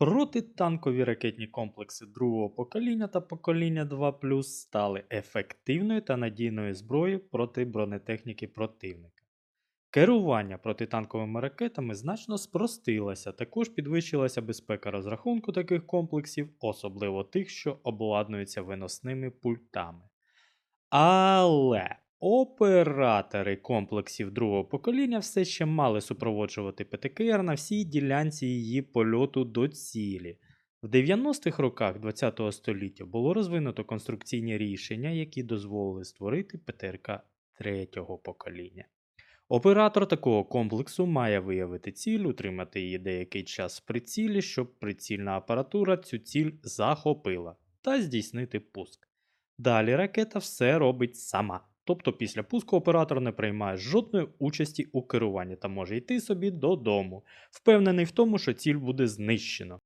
Протитанкові ракетні комплекси другого покоління та покоління 2 стали ефективною та надійною зброєю проти бронетехніки противника. Керування протитанковими ракетами значно спростилося, також підвищилася безпека розрахунку таких комплексів, особливо тих, що обладнуються виносними пультами. Але оператори комплексів другого покоління все ще мали супроводжувати ПТКР на всій ділянці її польоту до цілі. В 90-х роках ХХ століття було розвинуто конструкційні рішення, які дозволили створити ПТРК третього покоління. Оператор такого комплексу має виявити ціль, утримати її деякий час в прицілі, щоб прицільна апаратура цю ціль захопила та здійснити пуск. Далі ракета все робить сама. Тобто після пуску оператор не приймає жодної участі у керуванні та може йти собі додому, впевнений в тому, що ціль буде знищено.